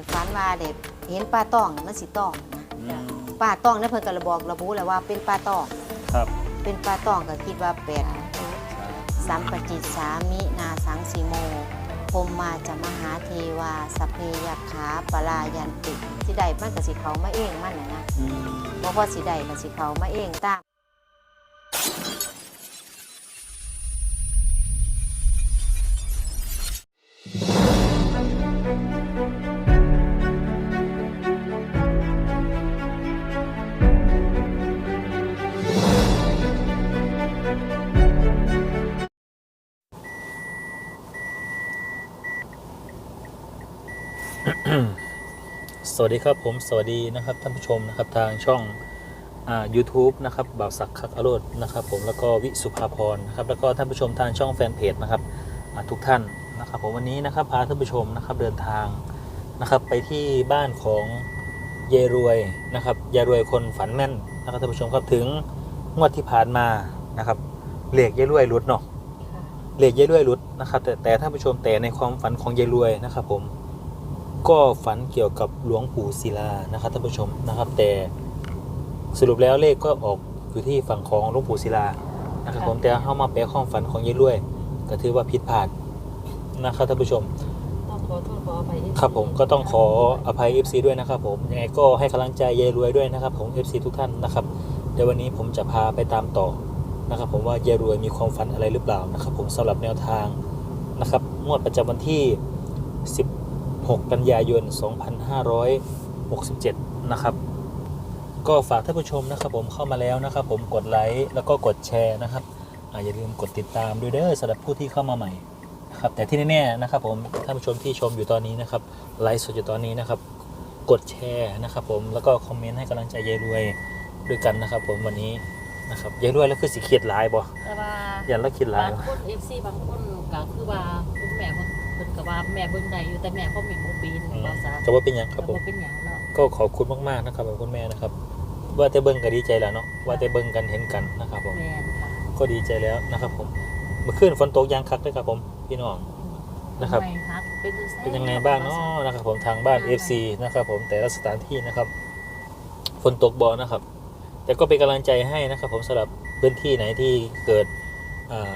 นฝันว่าเด็กเห็นปลาตองน่ะมันสิตองนะปลาตองนั่นเพิ่นก็ระบอกระบุแล้วว่าเป็นปลาตองครับ เป็นปลาตองก็คิดว่าเป็ดสัมปจิตสามินาสังสีโมพรหมมาจะมหาเทวาสพเพยัคขาปลายันติสิได้มันก็สิเขามาเองมันน่ะนะอืมบ่พอสิได้ก็สิเขามาเองตาม สวัสดีครับผมสวัสดีนะครับท่านผู้ชมนะครับทางช่องอ่า YouTube นะครับบ่าวศักดิ์คักอโรดนะครับ ผมแล้วก็วิสุภาพรนะครับแล้วก็ท่านผู้ชมทางช่องแฟนเพจนะครับอ่าทุกท่านนะครับผมวันนี้นะครับพาท่านผู้ชมนะครับเดินทางนะครับไปที่บ้านของเยายรวยนะครับยายรวยคนฝันแม่นนะครับท่านผู้ชมครับถึงงวดที่ผ่านมานะครับเหล็กยายรวยหลุดเนาะเหล็กยายรวยหลุดนะครับแต่แต่ท่านผู้ชมแต่ในความฝันของยายรวยนะครับผม ก็ฝันเกี่ยวกับหลวงปู่ศิลานะครับท่านผู้ชมนะครับ แต่สรุปแล้วเลขก็ออกอยู่ที่ฝั่งของหลวงปู่ศิลานะครับผมแต่เข้ามาแปลความฝันของยายรวย ก็ถือว่าผิดพลาดนะครับท่านผู้ชมต้องขอโทษขออภัยครับผมก็ต้องขออภัย FC ด้วยนะครับผมยังไงก็ให้กำลังใจยายรวยด้วยนะครับผม FC ทุกท่านนะครับเดี๋ยววันนี้ผมจะพาไปตามต่อนะครับผมว่ายายรวยมีความฝันอะไรหรือเปล่านะครับผมสำหรับแนวทางนะครับงวดประจำวันที่ 16 กันยายน 2567 นะครับ ก็ฝากท่านผู้ชมนะครับผมเข้ามาแล้วนะครับ ผมกดไลค์แล้วก็กดแชร์นะครับอาอย่าลืมกดติดตามด้วยเด้อสำหรับผู้ที่เข้ามาใหม่นะครับแต่ที่แน่ๆนะครับผมท่านผู้ชมที่ชมอยู่ตอนนี้นะครับไลฟ์สดอยู่ตอนนี้นะครับ กดแชร์นะครับ ผมแล้วก็คอมเมนต์ให้กำลังใจยายรวยด้วยกันนะครับ ผมวันนี้นะครับยายรวยแล้วคือสิเขียดหลายบ่แต่ว่า อย่าละคิดหลายบางบ่คนเอฟซีบางคนก็คือว่าคุณแม่เพิ่นเพิ่นก็ว่าแม่เบิ่งได้อยู่แต่แม่บ่มีบ่ปีนอืม บ่ซาก็ว่าเป็นหยังครับผมบ่เป็นหยังเนาะก็ขอบคุณมากๆนะครับคุณแม่นะครับ ว่าแต่เบิ่งก็ดีใจแล้วเนาะว่าแต่เบิ่งกันเห็นกันนะครับผมแม่นค่ะก็ดีใจแล้วนะครับผมเมื่อคืนฝนตกยางคักด้วยครับผมพี่น้อง นะครับ ทำไมครับเป็นจังซั่เป็นยังไงบ้างเนาะนะครับผมทางบ้าน FC นะครับผมแต่ละสถานที่นะครับฝนตกบ่นะครับ แต่ก็เป็นกำลังใจให้นะครับ ผมสำหรับพื้นที่ไหนที่เกิดอ่า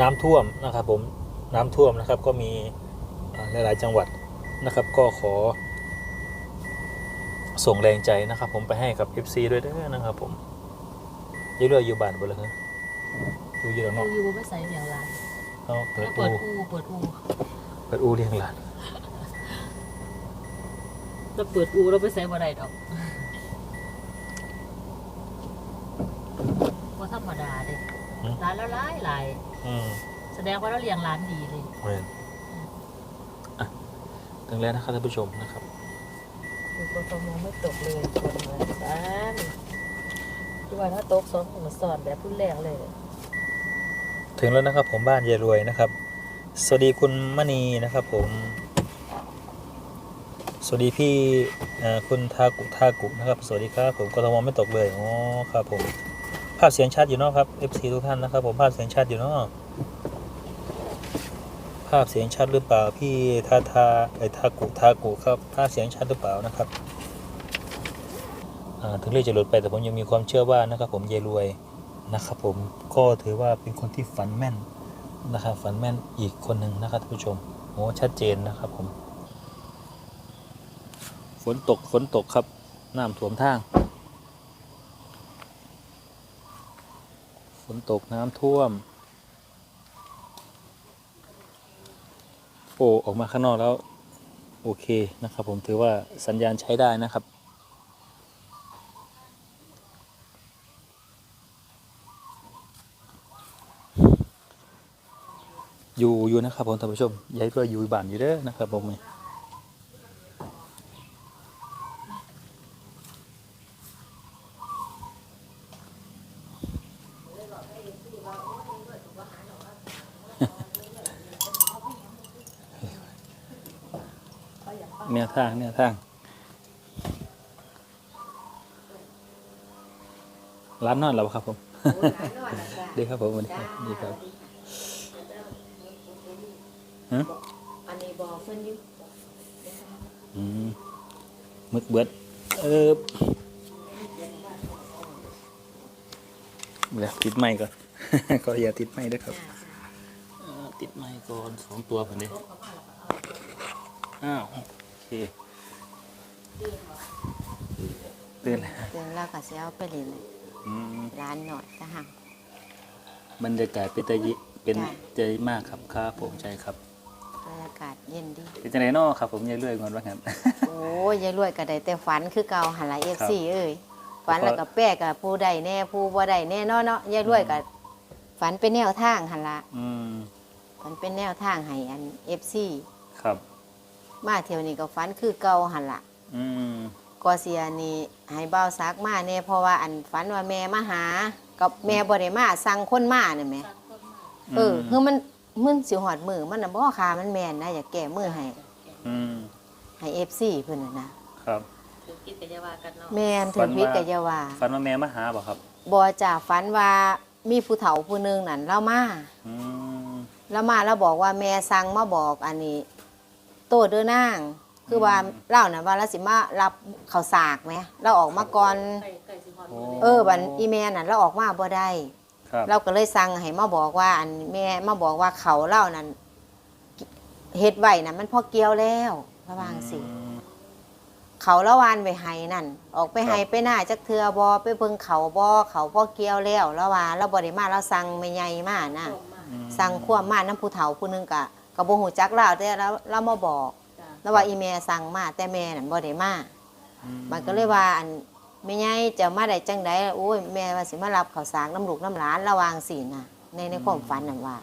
น้ำท่วมนะครับ ผม น้ำท่วมนะครับ ก็มีอ่าหลายๆจังหวัดนะครับ ก็ขอ ส่งแรงใจนะครับ ผมไปให้กับ FC ด้วยเด้อนะครับ ผมยี่เรืออยู่บ้านบ่เลยครับอยู่อยู่แล้วอเนาะยู่บ่ไปใส่เลี้ยงหลานเขาเปิดเปิอูดอูเปิดอูเปิดอูเลี้ยงหลานเราเปิดอูเราไปใส่บ่ได้ดอกบ่ธรรมดาเด้ร้านแล้วหลายหลายอืมแส ดงว่าเราเลี้ยงร้านดีเลยเรียนอะถึงแล้วนะครับท่านผู้ชมนะครับคือปทมไม่ตกเลยคนเหมือนกันที่ว่าถ้าตกสองหัวสอนแบบพุ่นแรงเลยถึงแล้วนะครับ ผมบ้านยายรวยนะครับ สวัสดีคุณมณีนะครับ ผม สวัสดีพี่เอ่อคุณทากุทากุนะครับ สวัสดีครับผมกทมไม่ตกเลยอ๋อครับผมภาพเสียงชัดอยู่เนาะครับ FC ทุกท่านนะครับ ผมภาพเสียงชัดอยู่เนาะ ภาพเสียงชัดหรือเปล่า พี่ทาทาไอทากุทากุครับ ภาพเสียงชัดหรือเปล่านะครับถึงเรื่องจะหลุดไปแต่ผมยังมีความเชื่อว่านะครับ ผมยายรวยนะครับ ผมก็ถือว่าเป็นคนที่ฝันแม่นนะครับฝันแม่นอีกคนหนึ่งนะครับท่านผู้ชมโอ้ชัดเจนนะครับผม ฝนตกฝนตกครับน้ำท่วมทาง ฝนตกน้ำท่วม โอ้ออกมาข้างนอกแล้วโอเคนะครับ ผมถือว่าสัญญาณใช้ได้นะครับ อยู่อยู่นะครับผมท่านผู้ชมยายก็อยู่บ้านอยู่เด้อนะครับผมเนว ทางแนวทางร้านนอนแล้วครับผมดีครับผมสวัสดีครับดีครับอันนี้บอกเพิ่นอยู่อืมมึกเบิดเออเดี๋ยวติดไม้ก่อนขออย่าตติดไม้ด้วยครับเอ่อติดไม้ก่อนสองตัวผมนี้อ้าวโอเค ตื่นแล้วเดินแล้วก็สิเอาไปเล่นอืมร้านหน่อยก็หังบรรยากาศเป็นตะยิเป็นจ้ะ ใจมากครับครับผมใช่ครับบรรยากาศเย็นดี เป็นจังไรนอครับ ผมอยังเลื่อยงอนว่างั้น โอ้ยยายรวยก็ได้แต่ฝันคือเก่าหันหลายเอฟครับซีเอ้ยฝันแล้วก็แป้กับผู้ใดแน่ผู้บ่ได้แน่เนาะเนาะยายรวยก็ฝันเป็นแนวทางหันละอืมฝันเป็นแนวทางให้อันเอฟซีครับ มาเที่ยวนี้ก็ฝันคือเก่าหันละ อืมก็เสียนี่ให้เบาซักมาเนี่ยเพราะว่าอันฝันว่าแม่มาหา กับแม่บ่ได้มาสั่งคนมาเนี่ยแหม่เออคือมันมันสิหอดมือมันน่ะบ่คามันแม่นนะอยากแก้มือให้อืมให้ FC เพิ่นน่ะนะครับคือคิดกันจะว่ากันเนาะแม่นถึงพิษก็อย่าว่าฟันว่าแม่มาหาบ่ครับบ่จ้าฝันว่ามีผู้เฒ่าผู้หนึงนั่นเล่ามาอืมแล้วมาแล้วบอกว่าแม่สั่งมาบอกอันนี้ โตเด้อนาง คือว่าอืมเล่าน่ะว่าเราสิมารับข้าวสากไหมเราออกมาก่อน ไก่ไก่สิฮอดโอ้มือเออบันอีแม่น่ะเราออกมาบ่ได้ ครับ เราก็เลยสั่งให้มาบอกว่า อันแม่มาบอกว่าเขาเล่านั้นเฮ็ดไว้น่ะมันพอเกี่ยวแล้วระวังสิอืมเขาละวานไปให้นั่น ออกไปให้ไปหน้าจักเทือบอไปเบิ่งเขาบอเขาพอเกี่ยวแล้วละว่าเราบ่ได้มาเราสั่งไม่ใหญ่มานะส่งมาอืมสั่งควบมาน้ำผู้เฒ่าผู้หนึงกะก็บ่ฮู้จักเราแต่เราเรามาบอกจ้ะ แล้วว่าอีแม่สั่งมาแต่แม่นั่นบ่ได้มาอืมันก็เลยว่าอันไม่ใหญ่จะมาได้จังไดโอ้ยแม่ว่าสิมารับข้าวสารน้ำลูกน้ำหลานระวางสิน่ะ ในในความฝันนั่นว่า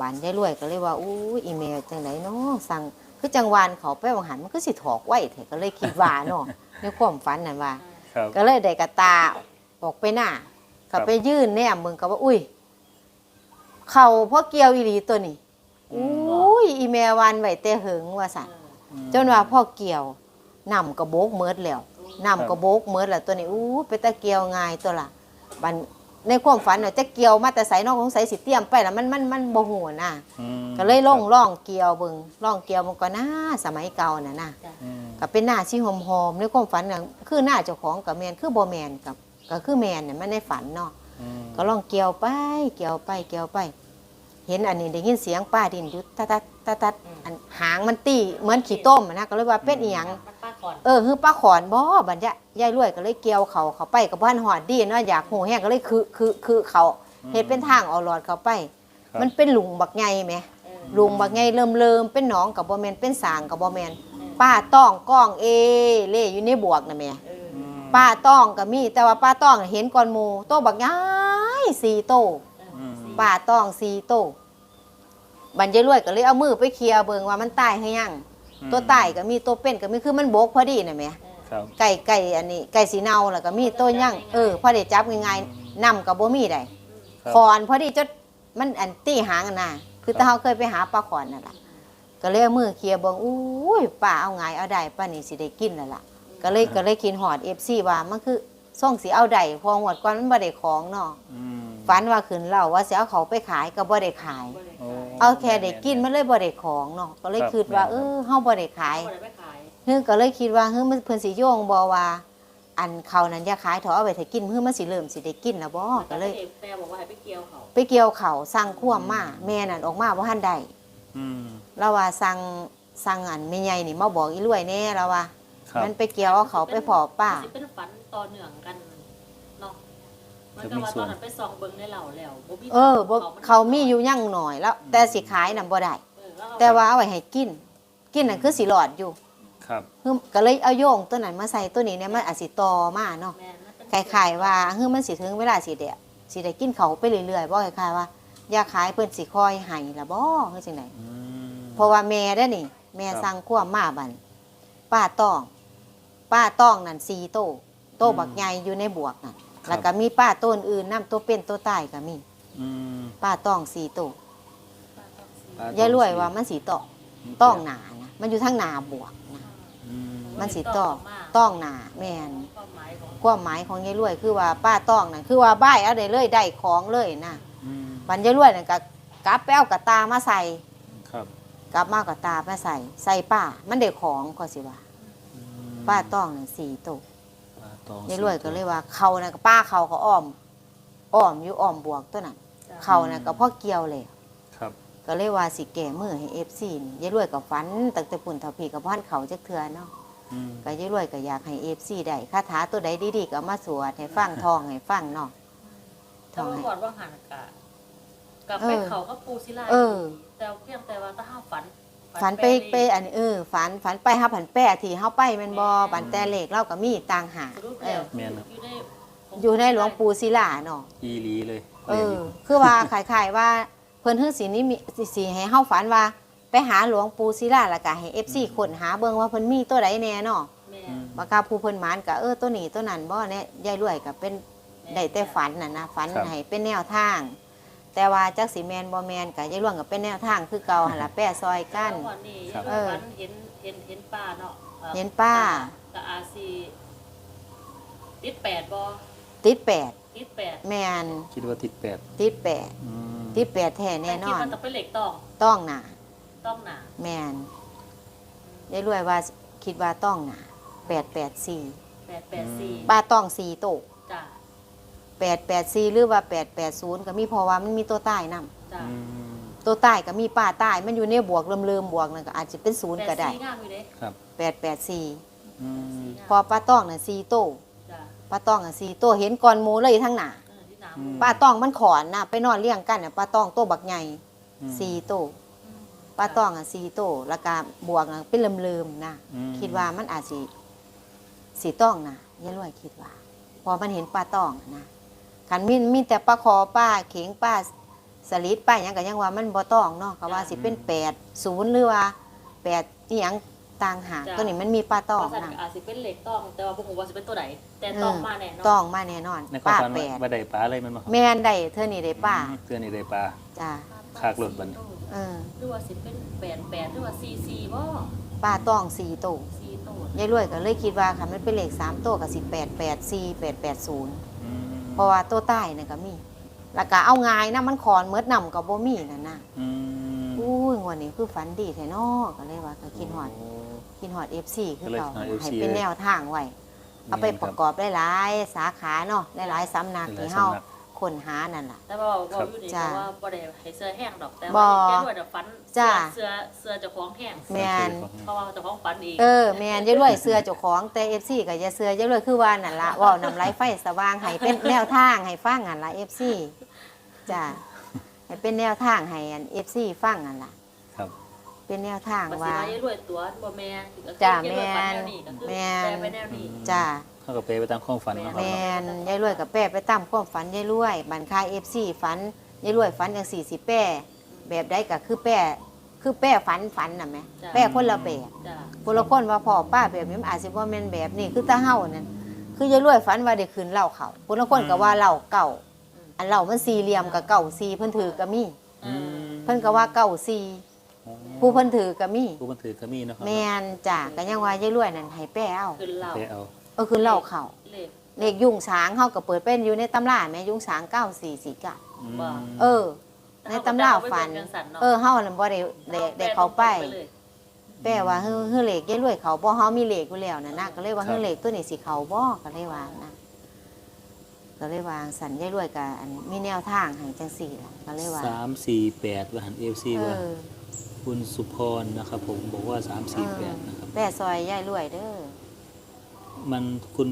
บานได้รวยก็เลยว่าอู้ยอีเมลจังไดเนาะสั่งคือจังหวานเขาไปวังหันมันก็สิถอกไว้เถอะก็เลยคิดว่าเนาะในความฝันนั่นว่าครับก็เลยได้กระตาออกไปหน้าครัก็บไปยื่นแนมมึงก็ว่า อุ้ยเขาพ่อเกี่ยวอีหลีตัวนี้อืมอุ้ยอีเมลวันไว้แต่หึงว่าสั่นอืม จนว่าพ่อเกี่ยวนำกระโบกเมิดแล้วนำกระโบกเมิดแล้วตัวนี้อู้ไปตะเกี่ยวง่ายตัวละบันในความฝันเนาะจะเกี่ยวมาแต่ใส่นอกของใส่สิเตรียมไปแล้วมันมันมันบ่หูน่ะอืมก็เลยล่องล่องเกี่ยวเบิงล่องเกี่ยวมันก็น่าสมัยเก่าน่ะนะอืมก็เป็นหน้าที่หอมๆในความฝันน่ะคือหน้าเจ้าของกับแมนคือบ่แมนกับก็คือแมนเนี่ยมันในฝันเนาะอืมก็ล่องเกี่ยวไปเกี่ยวไปเกี่ยวไป เห็นอันนี้ได้ยินเสียงป้าดินอยุดตัดตัดตัดตัดอันหางมันตีเหมือนขี้ต้มอะนะก็เลยว่าเป็นอีหยังมันป้าก่อนเออคือป้าขอนบ่บัดยะยายรวยก็เลยเกี่ยวเขาเขาไปกับบ้านหอดดีเนาะอยากหูแห้งก็เลยคือคือคือเขาเฮ็ดเป็นทางเอาหลอดเขาไปครับมันเป็นหลุมบักใหญ่ไหมเออหลุมบักใหญ่เริ่มเริ่มเป็นหนองกับบ่แม่นเป็นสางกับบ่แม่นป้าต้องก้องเอเล่อยู่ในบวกนะแม่เอออืมป้าต้องก็มีแต่ว่าป้าต้องเห็นก่อนหมู่โตบักใหญ่สี่โต อืมป้าต้องสี่โตบันยายรวยก็เลยเอามือไปเคลียร์เบิ่งว่ามันตายให้ยังตัวตายก็มีตัวเป็นก็มีคือมันโบกพอดีนะแม่ครับไก่ไก่อันนี้ไก่สีเนาแล้วก็มีตัวย่างเออพอได้จับง่ายๆนำกับบ่มีได้ครับขอนพอดีจดมันอันตีหางน่ะคือตาเฮาเคยไปหาปลาขอนนั่นล่ะก็เลยเอามือเคลียร์เบิ่งอุ้ยป้าเอาไงายเอาได้ป้านี่สิได้กินแล้วล่ะ ก็เลยก็เลยคิดหอด FC ว่ามันคือส่งสิเอาได้พอหวดก่อนมันบ่ได้ของเนาะอืม ฝันว่าขึ้นเล่าว่าสิเอาเขาไปขายก็บ่ได้ขายโอ้เอาแค่ได้กินมันเลยบ่ได้ของเนาะก็เลยครับคิดว่าแม่นเอครับอเฮาบ่ได้ขายบ่ได้ไปขายเฮือก็เลยคิดว่าเฮือมันเพิ่นสิโยงบ่ว่า อันเขานั้นอย่าขายเถอะเอาไว้ถ้ากินเฮือมันสิเริ่มสิได้กินแล้วบ่ก็เลยแม่บอกว่าให้ไปเกี่ยวเขาไปเกี่ยวเขาสั่งควมมาแม่นั่นออกมาบ่ทันได้อืมเราว่าสั่งสั่งอันแม่ใหญ่นี่มาบอกอีรวยแน่เราว่าครับมันไปเกี่ยวเอาเขาไปพอป้าสิเป็นฝันต่อเนื่องกันเนาะ มันจะก็มีว่าส่ตวอนนนั้นไปส่องเบิ่งในเหล่าแล้วบ่มีเออบ่เขามีอยู่ยั่งหน่อยแล้ว แต่สิขายน่ะบ่ได้เออล้วเอแต่ว่าเอาไว้ให้กิน กินน่ะคือสิหลอดอยู่ครับ คือก็เลยเอาโยงตัวนั้นมาใส่ตัวนี้เนี่ยมันอาจสิต่อมาเนาะแม่นมันเป็น คล้ายๆว่าเฮ้ยมันสิถึงเวลาสิเดะสิได้กินเขาวไปเรื่อยๆบ่คล้ายๆว่าอยาขายเพิ่นสิคอยให้ละบ่เฮ็ดจังไดอืมเพราะว่าแม่เด้อนี่ แม่ครับสั่งควมมาบันป้าต้อง ป้าต้องนั่น4โต โตอืม บักใหญ่อยู่ในบวกน่ะครับ แล้วก็มีป้าต้นอื่นนํตัวเป็นตัวตายก็มีอืมป้าต้อง4โตปลยายรวยว่ามันสิต้องต้องหนานะมันอยู่ทางหนาบวกนะ อืมมันสิต้องต้องหนาแม่นความหมายของความหมายของยายรวยคือว่าป้าต้องนั่นคือว่าบ้ายเอาได้เลยได้ของเลยนะอืมบันยายรวยนั่นก็กลับไปเอากระตามาใส่ ครับกลับมากับตามาใส่ ใส่ป้ามันได้ของก็สิว่า อืมป้าต้องนั่นสี่โตวปลา ตองยายรวยก็เลยว่าเขานะก็ป้าเขาก็อ้อม อ้อมอยู่อ้อมบวกตัวนั้นเขานะก็พ่อเกี่ยวเลยครับ ก็เลยว่าสิแก่มือให้เอฟซีนี่ยายรวยกับฝันตั้งแต่ปุ่นเท่าพี่กับพันเขาจักเทือเนาะอืมก็ยายรวยก็อยากให้เอฟซีได้คาถาตัวใดดีๆก็เอามาสวดให้ฟังทองให้ฟังเนาะทถ้าองว่าให้ก่อนว่าหันกะกับเอไปอเขาก็ปูศิลาเออแต่เพียงแต่ว่าถ้าห้าฝัน ฝันไปไปอันนี้เออฝันฝันไปฮับผันแปะที่เฮาไปแม่นบ่บันแต่เลขเราก็มีต่างหากสรุปเอแล้วอแม่นครับ อยู่ในอยู่ในหลวงปู่ศิลาเนาะ อีหลีเลยเออ คือว่าขายๆว่าเพิ่นฮื้อสีนี้มีสิสิให้เฮาฝันว่า ไปหาหลวงปู่ศิลาแล้วก็ให้ FC ค้นหาเบิ่งว่าเพิ่นมีตัวใดแน่เนาะแม่อืมบากาผู้เพิ่นหมานก็เออตัวนี้ตัวนั้นบ่เนี่ยยายรวยก็เป็นได้แต่ฝันน่ะนะฝันครับให้เป็นแนวทาง แต่ว่าจักสิแมนบ่แมนก็ยายรวยก็เป็นแนวทางคือเก่าหั่นล่ะแป้ซอยกันแล้ววันนี้ครับ เออฝันเห็นเห็นเห็นป้าเนาะอ่อเห็นป้า กับอาซีติดแปดบอติดแปดติดแปดแมนคิดว่าติดแปดติดแปดอืมติดแปดแท้แน่นอนแต่คิดว่าต้องเป็นเหล็กต้องต้องหนาต้องหนาแมนยายรวยว่าคิดว่าต้องหนาแปดแปดสี่แปดแปดสี่ป้าต้องสี่โตะจ้ะ แปดแปดสี่หรือว่าแปดแปดศูนย์ก็มีเพราะว่ามันมีตัวใต้นํจ้ะอืมตัวใต้ก็มีป้าใต้มันอยู่ในบวกเริ่มๆบวกนั่นก็อาจจะเป็นศูนย์แปก็ดได้สี่งามอยู่เด้ครับแปดแปดสี่อืมพอป้าต้องน่ะสี่โตะจ้ะป้าต้องอะสี่โตะเห็นก่อนหมูเลยทั้งหนาเออที่หนาอืมป้าต้องมันขอนน่ะไปนอนเลี้ยงกันน่ะป้าต้องโตบักใหญ่อืมสี่โตะอืมป้าต้องอะสี่โตะแล้วก็บวกน่ะเป็นเลิมๆนะ อืมคิดว่ามันอาจสิสีต้องนะยายรวยคิดว่า พอมันเห็นป้าต้องนะ ขันมีมีแต่ป้าคอป้าเข็งป้าสลิดป้าหยังก็ยังว่ามันบ่ต้องเนาะก็ว่าสิเป็นแปดศูนย์หรือว่าแปดอีหยังต่างหากตัวนี้มันมีป้าต้องว่าสันนะก็อาจจะเป็นเหล็กต้อง แต่ว่าบุคคลว่าจะเป็นตัวไหนแต่ต้องมาแน่นอน ต้องมาแน่นอนในความป้าฝันแปว่าดว่าได้ปลาอะไรมันบ่ครับแม่นได้เธอนี่ได้ป้าอืมเพื่อนนี่ได้ปลา จ้าคากรถบัดนี้ เออหรือว่าสิเป็นแปดแปดหรือว่าซีซีบ่ป้าต้องสี่โตวซีโต้ยายรวยก็เลยคิดว่าค่ะมันเป็นเลขสามตัวกับสิแปดแปดสี่แปดแปดศูนย์อืม เพราะว่าตัวใต้เนี่ยก็มี แล้วก็เอาง่ายนะมันคอนเมิดนำกับบ่มีนั่นน่ะอืมอู้ยงวันนี้คือฝันดีแท้เนอก็เลยว่าก็คิดฮอดโคิดฮอด FC คือก็เลยเก่าคิดฮอด FC ให้เป็นแนวทางไว้เอาไปประกอบหลายๆสาขาเนาะหลายๆสำนักหลายที่ๆเฮาสำนัก ค้นหานั่นล่ะ แต่ว่าบอกอยู่นี่จ้ะก็ว่าบ่ได้ให้เสื้อแห้งดอกแต่บ่ว่าแค่ด้วยแต่ฟันจ้ะเสื้อเสื้อเจ้าของแห้งแม่นเพราะว่าเจ้าของฟันเองเออแม่นยายรวยเสื้อเจ้าของแต่ FC ก็อย่าเสื้อยายรวยคือว่านั่นล่ะเว้านำไรไฟสว่างให้เป็นแนวทางให้ฟังนั่นล่ะ FC จ้ะให้เป็นแนวทางให้อัน FC ฟังนั่นล่ะครับ เป็นแนวทางมันสิว่า ว่าอย่ารวยตัวบ่แม่นก็คือจ้ะอย่ารวยฟันแนวนี้ก็คือแม่น แปลไปแนวนี้ จ้า เขาก็ไปไปตามความฝันเนาะคแมรับนยายรวยกับแป้ไปตามความฝันยายรวยบันคายเอฟซีฝันยายรวยฝันอย่างสี่สิแป้ แบบใดก็คือแป้ คือแป้ฝันฝันน่ะไหมจ้ะ แป้คนละแบบจ้ะคนละคนว่าพ่อป้าแบบนี้มันอาจจะว่าแม่นแบบนี้คือตาเฮานั่นคือยายรวยฝันว่าได้คืนเหล้าเขาคนละคนก็ว่าเหล้าเก่า อันเหล้ามันสี่เหลี่ยมกับเก่าสี่เพิ่นถือก็มีเออเพิ่นก็ว่าเก่าสี่ผู้เพิ่นถือก็มี ผู้บันถือก็มีเนาะครับแม่นจ้ะก็ยังว่ายายรวยนั่นให้แป้เอา ขึ้นเหล่าไปเอา เออคืนเหล้าเขาเลขเลขยุ่งสางเขาก็เปิดเป็นอยู่ในตำราแม่ยุ่งสางเก้าสี่สี่เก้าอืมว่าเออ ในตำราฝัน เออเฮานั่นบ่ได้ได้ได้เขาไปเลยแปลว่าเฮือเฮือเลขยายรวยเขาบ่เฮามีเลขอยู่แล้วน่ะนะก็เลยว่าเฮือเลขตัวนี้สิเขาบ่ก็เลยว่านะก็เลยว่าสันยายรวยก็อันมีแนวทางให้จังซี่ล่ะก็เลยว่าสามสี่แปดว่าหันเอฟซีเอว่าอคุณสุพรนะครับผมบอกว่าสามสี่แปดนะครับแป้ซอยยายรวยเด้อ มันคุณ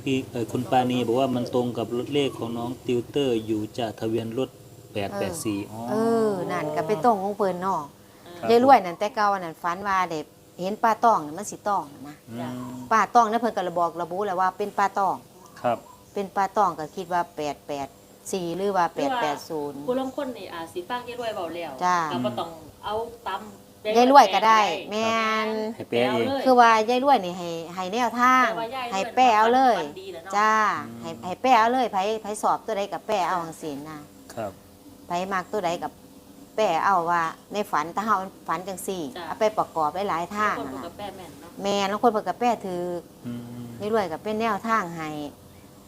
พี่เออคุณปานีบอกว่ามันตรงกับรถเลขของน้องติวเตอร์อยู่จากทะเบียนรถแปดแปดสี่อ๋อเออนั่นก็ไปตรงของเพิ่นเนาะครับยายรวยนั่นแต่เก่านั่นฝันว่าได้เห็นปลาตองน่ะมันสิตองนะอืมปลาตองนั่นเพิ่นก็ระบอกระบุแล้วว่าเป็นปลาตองครับ เป็นปลาตองก็คิดว่า884หรือว่า880ผู้ลางคนนี่อาจสิฟังยายรวยเบาแล้วจ้ะก็บ่ต้องเอาตำ ยายรวยก็ได้ แม่นให้แปลเอง คือว่ายายรวยนี่ให้ให้แนวทางแต่ว่ายายรวยให้แป้เอาเลยฝันดีแหละเนาะจ้าอืมให้ให้แป้เอาเลยไผไผสอบตัวใดกับแป้เอาจังซี่นะครับ ไผมากตัวใดกับแป้เอาว่าในฝันถ้าเฮาฝันจังซี่จ้ะ เอาไปประกอบหลายๆทางคนนั่นพูดล่ะกับแป้แม่นเนาะแม่นแล้วคนเพิ่นก็แป้ถือ อืม ยายรวยก็เป็นแนวทางให้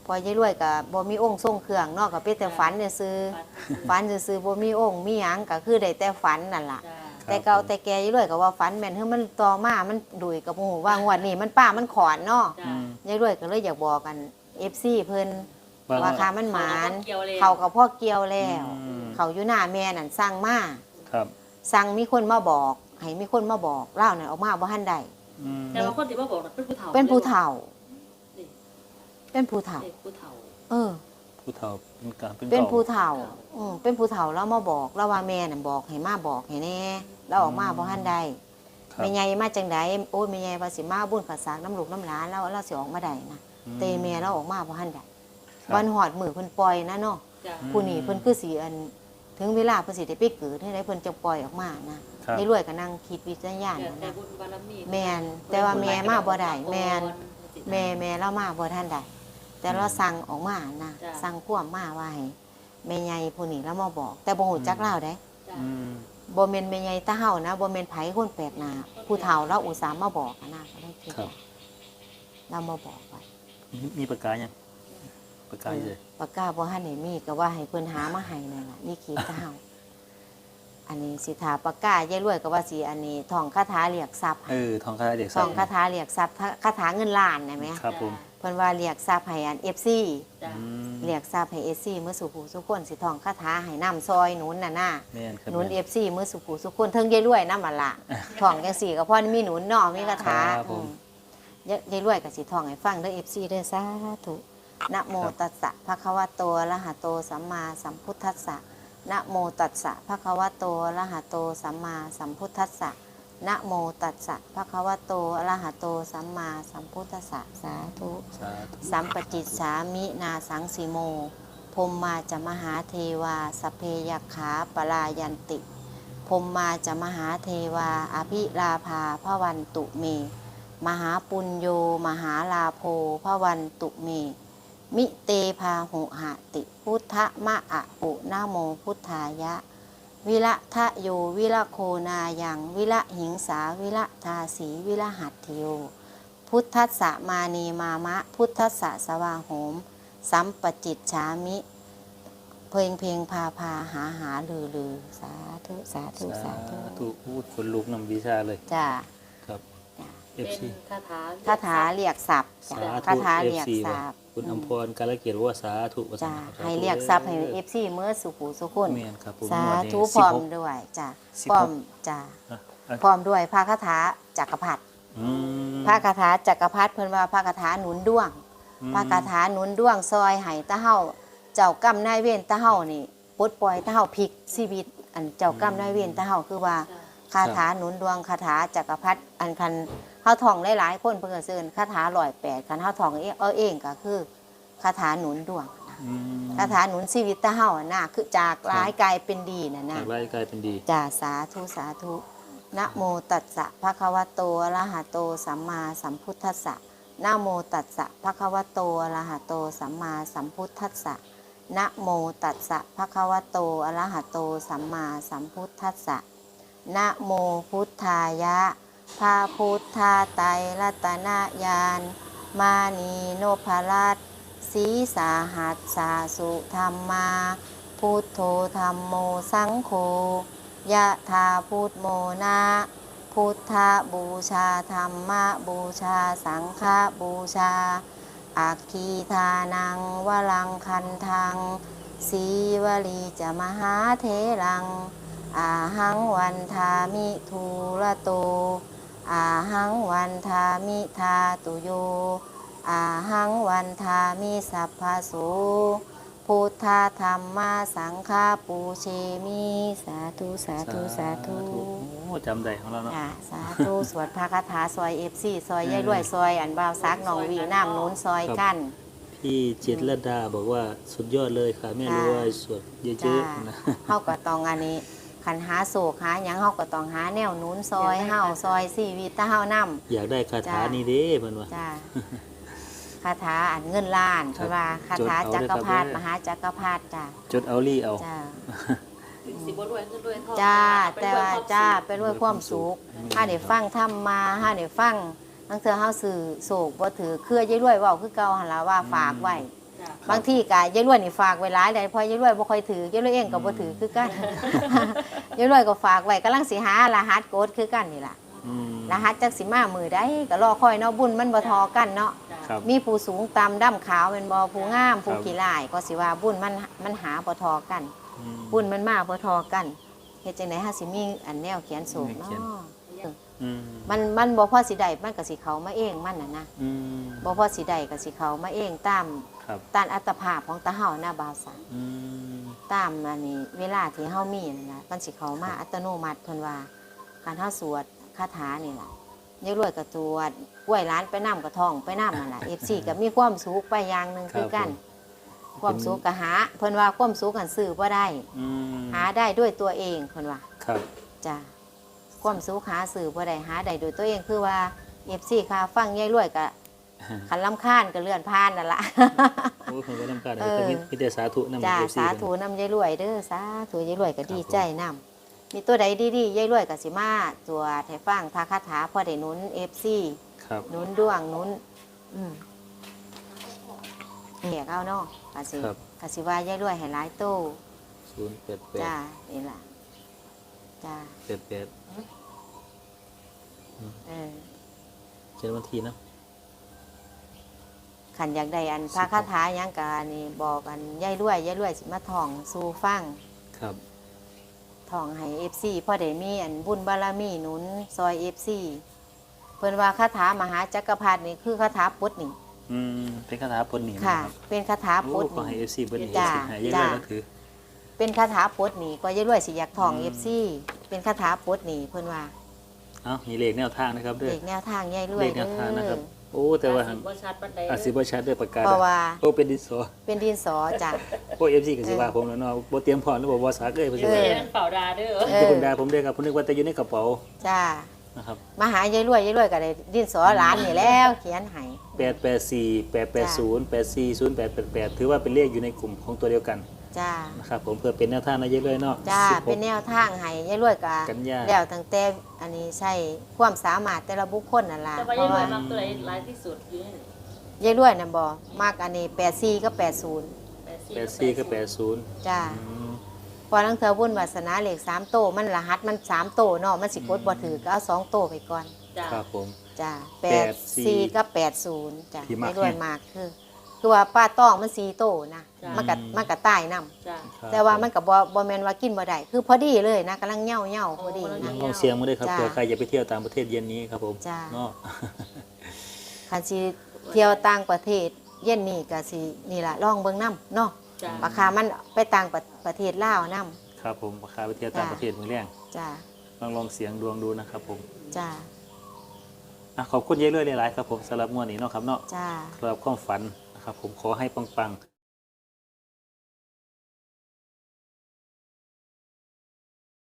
พอยายรวยก็บ่มีองค์ทรงเครื่องเนอกก็เป็นแต่ฝันซื่อๆฝันซื่อๆบ่มีองค์มีหยังก็คือได้แต่ฝันนั่นล่ะ จ้ะ แต่เก่าแต่แกอยู่เลยก็ว่าฝันแม่นเฮ้ยมันต่อมา มันดุยกับหมู่ว่างวดนี้มันป้ามันขอนเนาะจ้ะอืมยายรวยก็เลยอยากบอกกัน FC เพิ่นว่าว่าคามันหมานเกี่ยวเลยเขากับพ่อเกี่ยวแล้ว อืมเขาอยู่หน้าแม่นั่นสั่งมาครับสั่งมีคนมาบอกให้มีคนมาบอกเล่านั่นออกมาบ่ทันใดอืมแต่บางคนที่มาบอกน่ะเป็นผู้เฒ่าเป็นผู้เฒ่านี่เป็นผู้เฒ่า เด็กผู้เฒ่า เออ ผู้เฒ่าเป็นการเป็นเป็นก่าผู้เฒ่าเฒ่าอืมเป็นผู้เฒ่าแล้วมาบอกแล้วว่าแม่น่ะบอกให้มาบอกให้แน่ แล้วออกมาบ่ทันใดครับ แม่ใหญ่มาจังใดโอ้ยแม่ใหญ่ว่าสิมาบุญขัดสากน้ำลูกน้ำหลานแล้วเราสิออกมาได้นะอืมเตแม่เราออกมาบ่ทันใดครับ วันหอดมือเพิ่นปล่อยนะเนาะจ้ะอืมผู้นี้เพิ่นคือสิอัน ถึงเวลาเพิ่นสิได้ไปเกิดให้ได้เพิ่นจะปล่อยออกมานะครับได้รวยก็นั่งคิดวิจารณญาณเดี๋ยวนะแต่นะ บุญบารมีแม่นแต่ว่าแม่มาบ่ได้แม่น แม่แม่เรามาบ่ทันได้แต่เราสั่งออกมานะจ้ะสั่งควบมาว่าให้แม่ใหญ่ผู้นี้แล้วมาบอก แต่บ่ฮู้จักเล่าได้ จ้ะอืม บ่แม่นแม่ใหญ่ตาเฮานะบ่แม่นไผคนแปลกหน้าผู้เฒ่าเราอุตส่าห์มาบอกอะนะก็ได้คิดครับว่าเรามาบอกไว้มีมีปากกายังปากกาอยู่เลยปากกาบ่ทันได้มีก็ว่าให้เพิ่นหามาให้นั่นล่ะนี่ขีดตาเฮาอันนี้สิทาปากกายายรวยก็ว่าสิอันนี้ท่องคาถาเรียกทรัพย์เออทองคาเด็กท่องคาถาเรียกทรัพย์คาถาเงินล้านนะแม่ครับผม เพิ่นว่าเรียกทรัพย์ให้อัน FC จ้ะอืมเรียกทราบให้เอซีเมื่อสุขูสุขคนสิทองคาถาให้น้ำซอยหนุนน่ะน่าแม่นครับหนุน แม่เอฟซีเมื่อสุขูสุขคนเทิงยายรวยน้ำมันละทองจังสี่ก็พ่อมีหนุนเนอมีคาถาครับผม อืมยายยายรวยกับสิทองให้ฟังเด้อเอฟซีเด้อสาธุนะโมตัสสะภะคะวะโตอะระหะโตสัมมาสัมพุทธัสสะ นะโมตัสสะภะคะวะโตอะระหะโตสัมมาสัมพุทธัสสะ นะโมตัสสะภะคะวะโตอะระหะโต สัมมาสัมพุทธัสสะสาธุ สาธุสัมปจิตสามินาสังสีโมพรหมมาจะมหาเทวาสพเพยกขาปลายันติพรหมมาจะมหาเทวา อภิลาภาพระวันตุเม มหาปุญโย มหาลาโภพระวันตุเม มิเตพาหุหะติ พุทธมะอะปุนาโมพุทธายะ วิละทะโยวิละโคนายังวิละหิงสาวิละทาสีวิละหัตถโยพุทธัสสะมานีมามะ พุทธัสสะสวาโหม สัมปจิตฉามิ เพลงเพลงพาพาหาหาลือลือสาธุสาธุสาสาธุธุพูดคนลุกนำวิชาเลย จ้าครับ เอเป็ฟนซีคาถาคาถาเรียกศัพท์จ้ะสาคาธุถาเอฟเรียกซีศัว่าพท์คุณอมพรการละเกียรติว่าสาธุว่าจ้าสาธุให้เรียกศัพท์ให้เอฟซีเมื่อสุขูสุขุนแม่นครับผมสาวันนี้ธุสิพบร้อหมกด้วยจ้าสิบพร้อหมกจ้าอะอะพร้อมด้วยพระคาถาจักรพรรดิอืมพระคาถาจักรพรรดิเพิ่นว่าพระคาถาหนุนด้วงอืมพระคาถาหนุนด้วงซอยไห้ตะเฮาเจ้ากรรมนายเวรตะเฮานี่ปลดปล่อยตะเฮาพลิกชีวิต อันเจ้ากรรมนายเวรตะเฮาคือว่าจ้ะคาถาหนุนดวงคาถาจักรพรรดิอันคัน เฮาท่องหลายๆคนเพิ่นก็เซิ้นคาถา108คันเฮาท่องเองเอาเองก็คือคาถาหนุนดวงอืมคาถาหนุนชีวิตตะเฮาอะนะคือจากร้ายกลายเป็นดีน่ะนะจากไล่กลายเป็นดีจ่าสาธุสาธุนะโมตัสสะภะคะวะโตอะระหะโตสัมมาสัมพุทธัสสะนะโมตัสสะภะคะวะโตอะระหะโตสัมมาสัมพุทธัสสะนะโมตัสสะภะคะวะโตอะระหะโตสัมมาสัมพุทธัสสะนะโมพุทธายะ พระพุทธาไตรัตนาญาณมานีโนภรัตสีสาหัสสาสุธรรมา พุทโธธรรมโมสังโฆยะธาพุทโมนะพุทธบูชาธรรมบูชาสังฆบูชาอาคีทานังวลังคันทังสีวลีจะมหาเทรังอาหังวันทามิทูระโต อาหังวันทามิทาตุโยอาหังวันทามิสัพพะโสพุทธธรรมาสังฆาปูเชมิสาธุสาธุสาธุโอ้จำได้ของเราเนาะจ้ะสาธุสวดพระคาถาซอยเอฟซีซอยยายรวยซอยอันบ่าวซักหนองวีน้ำหนุนซอยกันพี่จิตรลดาบอกว่าสุดยอดเลยค่ะแม่รวยสวดเยจ้าอะๆนะเฮาก็ต้องอันนี้ คันหาโศกหาหยังเฮาก็ต้องหาแนวหนุนซอยเฮาซอยชีวิตถ้าเฮานำอยากได้คาถาจ้านี่นี้เด้เพิ่นว่าจ้าคาถาอันเงินล้านเพราะว่าคาถาจดเอาจักรพรรดิเด้อครับมหาจักรพรรดิจ้าจดเอาลี่เอาจ้าสิบ่รวยขึ้นด้วยทองจ้าเป็นแต่รยว่าคมจ้าสุขไปด้วยความสุขอืมถ้าได้ฟังทำมาถ้าได้ฟังนังเธอเฮาสื่อโศกบ่ถือเครือยายรวยเว้าคือเก่าหั่นล่ะว่าฝากไว้จ้ะจ้ะ บางทีก็ยายรวยนี่ฝากไว้หลายได้พอยายรวยบ่ค่อยถือยายรวยเองก็บ่ถือคือกันยายรวยก็ฝากไว้กำลังสิหารหัสโกดคือกันนี่ล่ะอืมรหัสจักสิมามือได้ก็รอคอยเนาะบุญมันบ่ทอกันเนาะจ้ะครับมีผู้สูงตามดํขาวเป็นบ่ผู้งามผู้ครับขี้ร้ายก็สิว่าบุญมันมันหาบ่ทอกันอืมบุญมันมาบ่ทอกันเฮ็ดจังได๋ฮะสิมีอันแนวเขียนสูงแนวเขีเนาะยนอื มมันมันบ่พอสิได้มันก็สิเข้ามาเองมันน่ะนะอืมบ่พอสิได้ก็สิเข้ามาเองตามครับตามอัตภาพของตาเฮาหน้าบาวสันอืมตามอันนี้เวลาที่เฮามีนั่นล่ะมันสิเข้ามาอัตโนมัติเพิ่นว่าการเฮาสวดคาถานี่ล่ะยายรวยก็ตรวจกล้วยร้านไปน้ำกระทองไปน้ำนั่นล่ะ FC ก็มีความสุขไปอย่างหนึงคือกัน ความสุขก็หาเพิ่นว่าความสุขกันซื้อบ่ได้อืมหาได้ด้วยตัวเองเพิ่นว่าครับจ้ะ ความสุขหาซื้อบ่ได้หาได้ด้วยตัวเองคือว่า FC ค่ะฟังยายรวยก็คันลำคาญก็เลื่อนผ่านนั่นล่ะโอ้คนก็ต้องการเออแต่มีมีแต่สาธุนำจ้าเอฟซีสาเพิ่นธุนำยายรวยเด้อสาธุยายรวยก็ครับดีใจนำมีตัวใดดีๆยายรวยก็สิมาตัวไทยฟังทาคาถาพอได้หนุนเอฟซีครับหนุนดวงหนุนอืมแหกเอาเนาะก็สิครับก็สิว่ายายรวยให้หลายโตศูนย์แปดแปดจ้านี่ล่ะจ้าแปดแปด เออเขียนวันที่เนาะขันอยากได้อันพาคาถาหยังกานี่บอกอันยายรวยยายรวยสิมาท่องสู่ฟังครับ ท่องให้เอฟซีพ่อได้มีอันบุญบารมีหนุนซอยเอฟซีเพิ่นว่าคาถามหาจักรพรรดินี่คือคาถาปุตนี่อืมเป็นคาถาปนหนีค่ะ นะครับเป็นคาถาโอ้ปุตขอให้เอนี่ฟซีเบิ้ลเอฟจ้าซีหายเยอะจ้าๆแล้วถือ เป็นคาถาปุตนี่ก็ยายรวยสิอยากท่องอืเอมฟซีเป็นคาถาปุตนี่เพิ่นว่า เอ้ามีเลขแนวทางนะครับเด้อ เด็กแนวทางยายรวยเลขแนเด้วทางนะคอรับ โอ้ แต่ว่าสิบ่ชัดปานใดอาจสิบ่ชัดด้วยประกาศเพราะว่าโอ้เป็นดินสอเป็นดินสอจ้ะโอ้เอฟซีก็สิว่าผมแล้วเนาะบ่เตรียมพร้อมหรือบ่บ่สักเอ้ยเพิ่นสิเอว่าอ เป่าดาเด้อเอที่อเพิ่นด่าผมเด้อครับผมนึกว่าแต่อยู่ในกระเป๋าจ้านะครับมาหายายรวยยายรวยก็ได้ดินสอหลานนี่แล้ว เขียนให้ 884 880 840 888 ถือว่าเป็นเลขอยู่ในกลุ่มของตัวเดียวกัน จ้านะครับผมเพื่อเป็นแนวทางนะเยอะเลยเนาะจ้า16 เป็นแนวทางให้ยายรวยก็กันยา แล้วตั้งแต่อันนี้ใช่ความสามารถแต่ละบุคคลนั่นล่ะแต่เพว่ายังราะรวว่ายมักตัวไหนหลายที่สุดอยู่นี่ยายรวยน่ะบ่มากอันนี้84ก็80 84กับ80จ้าอืมพอลังเธอบุญวาสนาเลข3โตมันรหัสมัน3โตเนาะมันสิกดบ่ถือก็เอา2โตไปก่อน จ้าครับผม จ้า84 84กับ80จ้าที่มักยายรวยเนี่ยมากคือ คือว่าป้าต้องมัน4โตนะจ้ะ มันก็มันก็ตายนํจ้าครับแต่ว่ามันก็บ่บ่แม่นว่ากินบ่ได้คือพอดีเลยนะกำลังเหี่ยวๆพอดีโอ้นะ ลองเสียงมาด้วยครับจ้าเผื่อใครจะไปเที่ยวต่างประเทศเย็นนี้ครับผมจ้า เนาะ คันสิเที่ยวต่างประเทศ เย็นนี้ก็สินี่ล่ะลองเบิ่งนํเนาะจ้าราคามันไปต่างประประเทศลาวนํครับผมราคาไปเที่ยวต่างจ้าประเทศมือแรงจ้าลองลองเสียงดวงดูนะครับผมจ้าอะขอบคุณเยอะเลยหลายๆครับผมสำหรับงวดนี้เนาะครับเนาะจ้า สำหรับความฝัน นะครับผมขอให้ปังๆ